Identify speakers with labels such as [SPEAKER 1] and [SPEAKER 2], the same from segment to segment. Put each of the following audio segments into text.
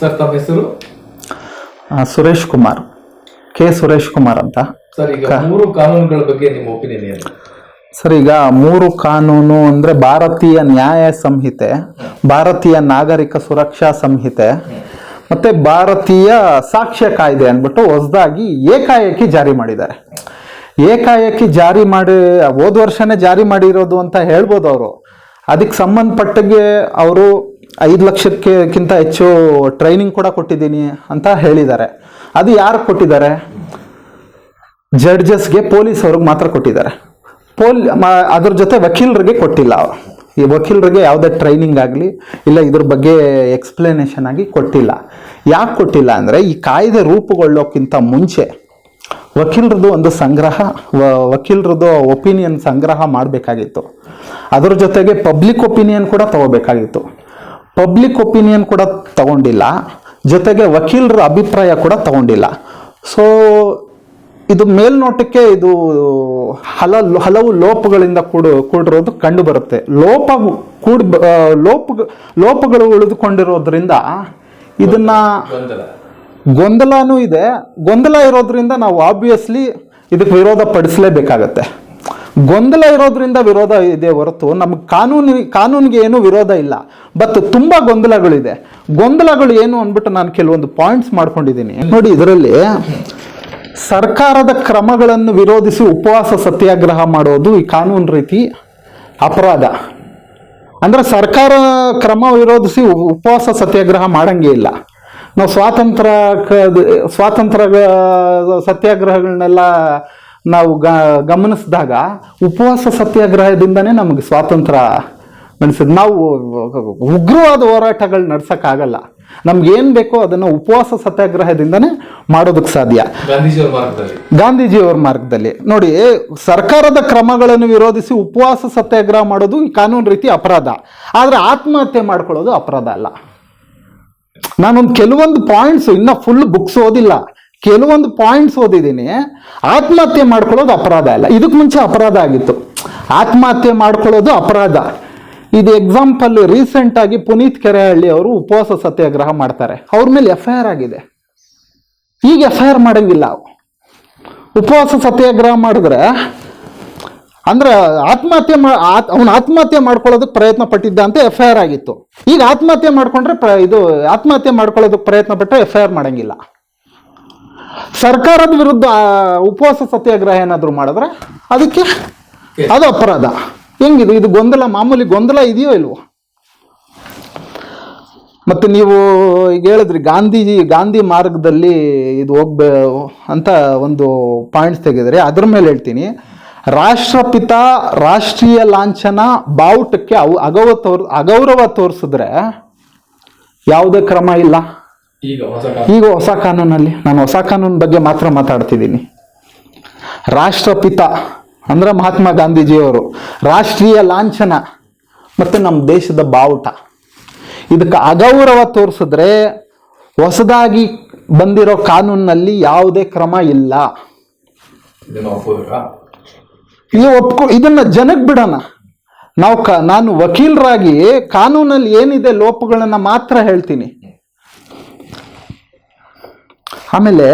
[SPEAKER 1] Sir ತಮ್ಮ ಹೆಸರು?
[SPEAKER 2] Suresh Kumar. K Suresh Kumar ಅಂತ.
[SPEAKER 1] ಸರ್ ಈಗ ಮೂರು ಕಾನೂನುಗಳ ಬಗ್ಗೆ ನಿಮ್ಮ ಒಪಿನಿಯನ್ ಏನು?
[SPEAKER 2] ಸರ್ ಈಗ ಮೂರು ಕಾನೂನು ಅಂದ್ರೆ ಭಾರತೀಯ ನ್ಯಾಯ ಸಂಹಿತೆ ಭಾರತೀಯ ನಾಗರಿಕ ಸುರಕ್ಷಾ ಸಂಹಿತೆ ಮತ್ತೆ ಭಾರತೀಯ ಸಾಕ್ಷ್ಯ ಕಾಯ್ದೆ ಅಂದ್ಬಿಟ್ಟು ಹೊಸದಾಗಿ ಏಕಾಏಕಿ ಜಾರಿ ಮಾಡಿದ್ದಾರೆ. ಏಕಾಏಕಿ ಜಾರಿ ಮಾಡಿ ಹೋದ ವರ್ಷನೇ ಜಾರಿ ಮಾಡಿರೋದು ಅಂತ ಹೇಳ್ಬೋದು ಅವರು. ಅದಕ್ಕೆ ಸಂಬಂಧಪಟ್ಟಗೆ ಅವರು ಐದು ಲಕ್ಷಕ್ಕಿಂತ ಹೆಚ್ಚು ಟ್ರೈನಿಂಗ್ ಕೂಡ ಕೊಟ್ಟಿದ್ದೀನಿ ಅಂತ ಹೇಳಿದ್ದಾರೆ. ಅದು ಯಾರು ಕೊಟ್ಟಿದ್ದಾರೆ? ಜಡ್ಜಸ್ಗೆ ಪೊಲೀಸ್ ಅವ್ರಿಗೆ ಮಾತ್ರ ಕೊಟ್ಟಿದ್ದಾರೆ. ಪೋಲ್ ಅದ್ರ ಜೊತೆ ವಕೀಲರಿಗೆ ಕೊಟ್ಟಿಲ್ಲ. ಈ ವಕೀಲರಿಗೆ ಯಾವುದೇ ಟ್ರೈನಿಂಗ್ ಆಗಲಿ, ಇಲ್ಲ ಇದ್ರ ಬಗ್ಗೆ ಎಕ್ಸ್ಪ್ಲನೇಷನ್ ಆಗಿ ಕೊಟ್ಟಿಲ್ಲ. ಯಾಕೆ ಕೊಟ್ಟಿಲ್ಲ ಅಂದರೆ, ಈ ಕಾಯ್ದೆ ರೂಪುಗೊಳ್ಳೋಕ್ಕಿಂತ ಮುಂಚೆ ವಕೀಲರದ್ದು ಒಂದು ಸಂಗ್ರಹ ವಕೀಲರದ್ದು ವಕೀಲರದು ಒಪಿನಿಯನ್ ಸಂಗ್ರಹ ಮಾಡಬೇಕಾಗಿತ್ತು. ಅದ್ರ ಜೊತೆಗೆ ಪಬ್ಲಿಕ್ ಒಪಿನಿಯನ್ ಕೂಡ ತಗೋಬೇಕಾಗಿತ್ತು. ಪಬ್ಲಿಕ್ ಒಪಿನಿಯನ್ ಕೂಡ ತಗೊಂಡಿಲ್ಲ ಜೊತೆಗೆ ವಕೀಲರ ಅಭಿಪ್ರಾಯ ಕೂಡ ತಗೊಂಡಿಲ್ಲ. ಸೊ ಇದು ಮೇಲ್ನೋಟಕ್ಕೆ ಇದು ಹಲ ಹಲವು ಲೋಪಗಳಿಂದ ಕೂಡ ಕೂಡಿರೋದು ಕಂಡು ಬರುತ್ತೆ ಲೋಪ ಕೂಡ ಲೋಪ ಲೋಪಗಳು ಉಳಿದುಕೊಂಡಿರೋದ್ರಿಂದ ಇದನ್ನ
[SPEAKER 1] ಗೊಂದಲ.
[SPEAKER 2] ಗೊಂದಲನೂ ಇದೆ. ಗೊಂದಲ ಇರೋದ್ರಿಂದ ನಾವು ಆಬ್ವಿಯಸ್ಲಿ ಇದಕ್ಕೆ ವಿರೋಧ ಪಡಿಸಲೇಬೇಕಾಗತ್ತೆ. ಗೊಂದಲ ಇರೋದ್ರಿಂದ ವಿರೋಧ ಇದೆ ಹೊರತು ನಮ್ಮ ಕಾನೂನು, ಕಾನೂನಿಗೆ ಏನು ವಿರೋಧ ಇಲ್ಲ. ಬಟ್ ತುಂಬ ಗೊಂದಲಗಳಿದೆ. ಗೊಂದಲಗಳು ಏನು ಅಂದ್ಬಿಟ್ಟು ನಾನು ಕೆಲವೊಂದು ಪಾಯಿಂಟ್ಸ್ ಮಾಡ್ಕೊಂಡಿದ್ದೀನಿ. ನೋಡಿ, ಇದರಲ್ಲಿ ಸರ್ಕಾರದ ಕ್ರಮಗಳನ್ನು ವಿರೋಧಿಸಿ ಉಪವಾಸ ಸತ್ಯಾಗ್ರಹ ಮಾಡೋದು ಈ ಕಾನೂನು ರೀತಿ ಅಪರಾಧ. ಅಂದ್ರೆ ಸರ್ಕಾರ ಕ್ರಮ ವಿರೋಧಿಸಿ ಉಪವಾಸ ಸತ್ಯಾಗ್ರಹ ಮಾಡಂಗೆ ಇಲ್ಲ. ನಾವು ಸ್ವಾತಂತ್ರ್ಯ ಸ್ವಾತಂತ್ರ್ಯ ಸತ್ಯಾಗ್ರಹಗಳನ್ನೆಲ್ಲ ನಾವು ಗ ಗಮನಿಸಿದಾಗ ಉಪವಾಸ ಸತ್ಯಾಗ್ರಹದಿಂದನೇ ನಮಗೆ ಸ್ವಾತಂತ್ರ್ಯ ನಡೆಸಿದ್ ನಾವು ಉಗ್ರವಾದ ಹೋರಾಟಗಳು ನಡೆಸೋಕ್ಕಾಗಲ್ಲ. ನಮ್ಗೇನು ಏನು ಬೇಕೋ ಅದನ್ನು ಉಪವಾಸ ಸತ್ಯಾಗ್ರಹದಿಂದನೇ ಮಾಡೋದಕ್ಕೆ ಸಾಧ್ಯ.
[SPEAKER 1] ಗಾಂಧೀಜಿಯವರ ಮಾರ್ಗದಲ್ಲಿ.
[SPEAKER 2] ಗಾಂಧೀಜಿಯವರ ಮಾರ್ಗದಲ್ಲಿ. ನೋಡಿ ಸರ್ಕಾರದ ಕ್ರಮಗಳನ್ನು ವಿರೋಧಿಸಿ ಉಪವಾಸ ಸತ್ಯಾಗ್ರಹ ಮಾಡೋದು ಈ ಕಾನೂನು ರೀತಿ ಅಪರಾಧ. ಆದರೆ ಆತ್ಮಹತ್ಯೆ ಮಾಡ್ಕೊಳ್ಳೋದು ಅಪರಾಧ ಅಲ್ಲ. ನಾನೊಂದು ಕೆಲವೊಂದು ಪಾಯಿಂಟ್ಸ್ ಇನ್ನೂ ಫುಲ್ ಬುಕ್ಸ್ ಓದಿಲ್ಲ. ಕೆಲವೊಂದು ಪಾಯಿಂಟ್ಸ್ ಓದಿದ್ದೀನಿ. ಆತ್ಮಹತ್ಯೆ ಮಾಡ್ಕೊಳ್ಳೋದು ಅಪರಾಧ ಅಲ್ಲ. ಇದಕ್ಕೆ ಮುಂಚೆ ಅಪರಾಧ ಆಗಿತ್ತು. ಆತ್ಮಹತ್ಯೆ ಮಾಡ್ಕೊಳ್ಳೋದು ಅಪರಾಧ. ಇದು ಎಕ್ಸಾಂಪಲ್ ರೀಸೆಂಟ್ ಆಗಿ ಪುನೀತ್ ಕೆರೆಹಳ್ಳಿ ಅವರು ಉಪವಾಸ ಸತ್ಯಾಗ್ರಹ ಮಾಡ್ತಾರೆ. ಅವ್ರ ಮೇಲೆ ಎಫ್ ಐ ಆರ್ ಆಗಿದೆ. ಈಗ ಎಫ್ ಐ ಆರ್ ಮಾಡಂಗಿಲ್ಲ ಉಪವಾಸ ಸತ್ಯಾಗ್ರಹ ಮಾಡಿದ್ರೆ, ಅಂದ್ರೆ ಆತ್ಮಹತ್ಯೆ ಅವನು ಆತ್ಮಹತ್ಯೆ ಮಾಡ್ಕೊಳ್ಳೋದಕ್ಕೆ ಪ್ರಯತ್ನ ಪಟ್ಟಿದ್ದ ಅಂತ ಎಫ್ ಐ ಆರ್ ಆಗಿತ್ತು. ಈಗ ಆತ್ಮಹತ್ಯೆ ಮಾಡ್ಕೊಂಡ್ರೆ ಇದು ಆತ್ಮಹತ್ಯೆ ಮಾಡ್ಕೊಳ್ಳೋದಕ್ಕೆ ಪ್ರಯತ್ನ ಪಟ್ಟರೆ ಎಫ್ ಐ ಆರ್ ಮಾಡಂಗಿಲ್ಲ. ಸರ್ಕಾರದ ವಿರುದ್ಧ ಉಪವಾಸ ಸತ್ಯಾಗ್ರಹ ಏನಾದರೂ ಮಾಡಿದ್ರೆ ಅದಕ್ಕೆ ಅದು ಅಪರಾಧ. ಹೆಂಗಿದು? ಇದು ಗೊಂದಲ ಮಾಮೂಲಿ ಗೊಂದಲ ಇದೆಯೋ ಇಲ್ವೋ? ಮತ್ತು ನೀವು ಈಗ ಹೇಳಿದ್ರಿ ಗಾಂಧೀಜಿ ಗಾಂಧಿ ಮಾರ್ಗದಲ್ಲಿ ಇದು ಹೋಗ್ಬೇ ಅಂತ ಒಂದು ಪಾಯಿಂಟ್ಸ್ ತೆಗೆದ್ರೆ. ಅದ್ರ ಮೇಲೆ ಹೇಳ್ತೀನಿ. ರಾಷ್ಟ್ರಪಿತ ರಾಷ್ಟ್ರೀಯ ಲಾಂಛನ ಬಾವುಟಕ್ಕೆ ಅವು ಅಗೌರವ ತೋರ್ ಅಗೌರವ ತೋರಿಸಿದ್ರೆ ಯಾವುದೇ ಕ್ರಮ ಇಲ್ಲ.
[SPEAKER 1] ಈಗ ಹೊಸ ಕಾನೂನು.
[SPEAKER 2] ಕಾನೂನಲ್ಲಿ ನಾನು ಹೊಸ ಕಾನೂನು ಬಗ್ಗೆ ಮಾತ್ರ ಮಾತಾಡ್ತಿದ್ದೀನಿ. ರಾಷ್ಟ್ರಪಿತ ಅಂದ್ರೆ ಮಹಾತ್ಮ ಗಾಂಧೀಜಿಯವರು ರಾಷ್ಟ್ರೀಯ ಲಾಂಛನ ಮತ್ತು ನಮ್ಮ ದೇಶದ ಬಾವುಟ. ಇದಕ್ಕೆ ಅಗೌರವ ತೋರಿಸಿದ್ರೆ ಹೊಸದಾಗಿ ಬಂದಿರೋ ಕಾನೂನಿನಲ್ಲಿ ಯಾವುದೇ ಕ್ರಮ ಇಲ್ಲ. ಇದು ಒಪ್ಕೊ ಇದನ್ನ ಜನಕ್ಕೆ ಬಿಡೋಣ. ನಾವು ಕ ನಾನು ವಕೀಲರಾಗಿ ಕಾನೂನಲ್ಲಿ ಏನಿದೆ ಲೋಪಗಳನ್ನು ಮಾತ್ರ ಹೇಳ್ತೀನಿ. ಆಮೇಲೆ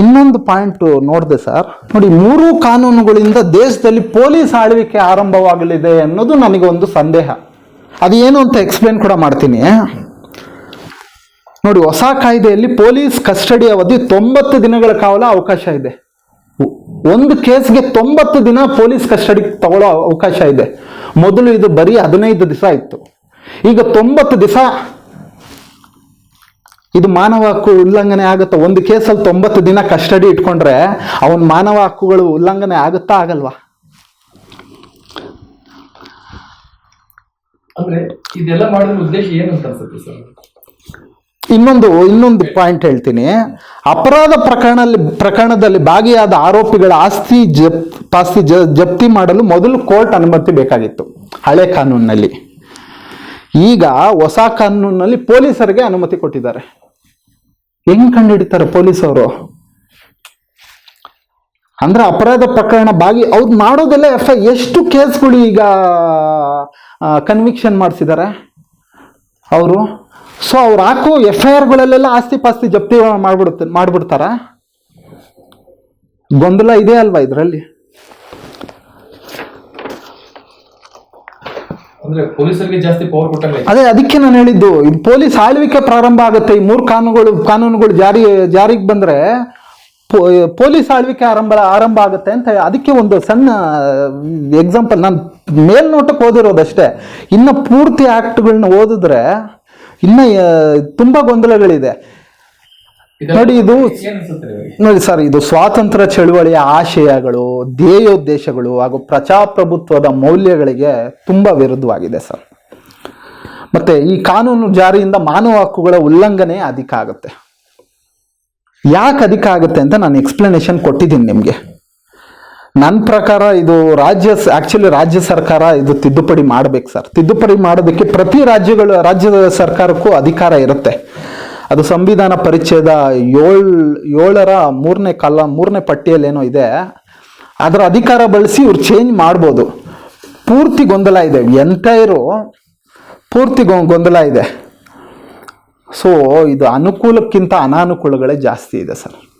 [SPEAKER 2] ಇನ್ನೊಂದು ಪಾಯಿಂಟ್ ನೋಡಿದೆ ಸರ್. ನೋಡಿ, ಮೂರು ಕಾನೂನುಗಳಿಂದ ದೇಶದಲ್ಲಿ ಪೊಲೀಸ್ ಆಳ್ವಿಕೆ ಆರಂಭವಾಗಲಿದೆ ಅನ್ನೋದು ನನಗೆ ಒಂದು ಸಂದೇಹ. ಅದು ಏನು ಅಂತ ಎಕ್ಸ್ಪ್ಲೇನ್ ಕೂಡ ಮಾಡ್ತೀನಿ. ನೋಡಿ, ಹೊಸ ಕಾಯ್ದೆಯಲ್ಲಿ ಪೊಲೀಸ್ ಕಸ್ಟಡಿ ಅವಧಿ ತೊಂಬತ್ತು ದಿನಗಳ ಕಾಲ ಅವಕಾಶ ಇದೆ. ಒಂದು ಕೇಸ್ಗೆ ತೊಂಬತ್ತು ದಿನ ಪೊಲೀಸ್ ಕಸ್ಟಡಿ ತಗೊಳ್ಳೋ ಅವಕಾಶ ಇದೆ. ಮೊದಲು ಇದು ಬರೀ ಹದಿನೈದು ದಿವಸ ಇತ್ತು. ಈಗ ತೊಂಬತ್ತು ದಿವಸ ಇದು ಮಾನವ ಹಕ್ಕು ಉಲ್ಲಂಘನೆ ಆಗುತ್ತಾ? ಒಂದು ಕೇಸಲ್ಲಿ ತೊಂಬತ್ತು ದಿನ ಕಸ್ಟಡಿ ಇಟ್ಕೊಂಡ್ರೆ ಅವನ ಮಾನವ ಹಕ್ಕುಗಳು ಉಲ್ಲಂಘನೆ ಆಗುತ್ತಾ ಆಗಲ್ವಾ?
[SPEAKER 1] ಇದೆಲ್ಲ ಉದ್ದೇಶ ಏನು ಅಂತ ಅನ್ಸುತ್ತೆ ಸರ್?
[SPEAKER 2] ಇನ್ನೊಂದು ಇನ್ನೊಂದು ಪಾಯಿಂಟ್ ಹೇಳ್ತೀನಿ. ಅಪರಾಧ ಪ್ರಕರಣದಲ್ಲಿ ಪ್ರಕರಣದಲ್ಲಿ ಭಾಗಿಯಾದ ಆರೋಪಿಗಳ ಆಸ್ತಿ ಜಪ್ ಆಸ್ತಿ ಜಪ್ತಿ ಮಾಡಲು ಮೊದಲು ಕೋರ್ಟ್ ಅನುಮತಿ ಬೇಕಾಗಿತ್ತು ಹಳೆ ಕಾನೂನಿನಲ್ಲಿ. ಈಗ ಹೊಸ ಕಾನೂನಿನಲ್ಲಿ ಪೊಲೀಸರಿಗೆ ಅನುಮತಿ ಕೊಟ್ಟಿದ್ದಾರೆ. ಹೆಂಗ್ ಪೊಲೀಸ್ ಅವರು ಅಂದ್ರೆ ಅಪರಾಧ ಪ್ರಕರಣ ಭಾಗಿ ಅವ್ರು ಮಾಡೋದೆಲ್ಲ ಎಫ್ ಐ ಎಷ್ಟು ಕೇಸ್ಗಳು ಈಗ ಕನ್ವಿಕ್ಷನ್ ಮಾಡಿಸಿದ್ದಾರೆ ಅವರು? ಸೊ ಅವ್ರು ಹಾಕೋ ಎಫ್ ಐ ಆರ್ಗಳಲ್ಲೆಲ್ಲ ಆಸ್ತಿ ಪಾಸ್ತಿ ಜಪ್ತಿ ಮಾಡ್ಬಿಡುತ್ತೆ, ಮಾಡ್ಬಿಡ್ತಾರ? ಗೊಂದಲ ಇದೆ ಅಲ್ವಾ ಇದರಲ್ಲಿ
[SPEAKER 1] ಅಂದ್ರೆ ಪೊಲೀಸರಿಗೆ ಜಾಸ್ತಿ ಪವರ್ ಕೊಟ್ಟಂಗೆ
[SPEAKER 2] ಅದೇ ಅದಕ್ಕೆ ನಾನು ಹೇಳಿದ್ದು ಪೊಲೀಸ್ ಆಳ್ವಿಕೆ ಪ್ರಾರಂಭ ಆಗುತ್ತೆ, ಈ ಮೂರು ಕಾನೂನುಗಳು ಕಾನೂನುಗಳು ಜಾರಿ, ಜಾರಿಗೆ ಬಂದ್ರೆ ಪೊಲೀಸ್ ಆಳ್ವಿಕೆ ಆರಂಭ ಆರಂಭ ಆಗುತ್ತೆ ಅಂತ ಅದಕ್ಕೆ ಒಂದು ಸಣ್ಣ ಎಕ್ಸಾಂಪಲ್ ನಾನು ಮೇಲ್ನೋಟಕ್ಕೆ ಓದಿರೋದಷ್ಟೇ ಇನ್ನು ಪೂರ್ತಿ ಆಕ್ಟ್ಗಳನ್ನ ಓದಿದ್ರೆ ಇನ್ನ ತುಂಬಾ ಗೊಂದಲಗಳಿದೆ. ನೋಡಿ ಇದು ನೋಡಿ ಸರ್ ಇದು ಸ್ವಾತಂತ್ರ್ಯ ಚಳುವಳಿಯ ಆಶಯಗಳು ಧ್ಯೇಯೋದ್ದೇಶಗಳು ಹಾಗೂ ಪ್ರಜಾಪ್ರಭುತ್ವದ ಮೌಲ್ಯಗಳಿಗೆ ತುಂಬಾ ವಿರುದ್ಧವಾಗಿದೆ ಸರ್. ಮತ್ತೆ ಈ ಕಾನೂನು ಜಾರಿಯಿಂದ ಮಾನವ ಹಕ್ಕುಗಳ ಉಲ್ಲಂಘನೆ ಅಧಿಕ ಆಗುತ್ತೆ. ಯಾಕೆ ಅಧಿಕ ಆಗುತ್ತೆ ಅಂತ ನಾನು ಎಕ್ಸ್ಪ್ಲನೇಷನ್ ಕೊಟ್ಟಿದ್ದೀನಿ ನಿಮಗೆ. ನನ್ನ ಪ್ರಕಾರ ಇದು ರಾಜ್ಯ ಆಕ್ಚುಲಿ ರಾಜ್ಯ ಸರ್ಕಾರ ಇದು ತಿದ್ದುಪಡಿ ಮಾಡ್ಬೇಕು ಸರ್. ತಿದ್ದುಪಡಿ ಮಾಡೋದಕ್ಕೆ ಪ್ರತಿ ರಾಜ್ಯಗಳು ರಾಜ್ಯದ ಸರ್ಕಾರಕ್ಕೂ ಅಧಿಕಾರ ಇರುತ್ತೆ. ಅದು ಸಂವಿಧಾನ ಪರಿಚಯದ ಏಳು, ಏಳರ ಮೂರನೇ ಕಾಲ, ಮೂರನೇ ಪಟ್ಟಿಯಲ್ಲೇನೋ ಇದೆ. ಅದರ ಅಧಿಕಾರ ಬಳಸಿ ಇವ್ರು ಚೇಂಜ್ ಮಾಡ್ಬೋದು. ಪೂರ್ತಿ ಗೊಂದಲ ಇದೆ. ಎಂಟೈರು ಪೂರ್ತಿ ಗೊಂದಲ ಇದೆ. ಸೊ ಇದು ಅನುಕೂಲಕ್ಕಿಂತ ಅನಾನುಕೂಲಗಳೇ ಜಾಸ್ತಿ ಇದೆ ಸರ್.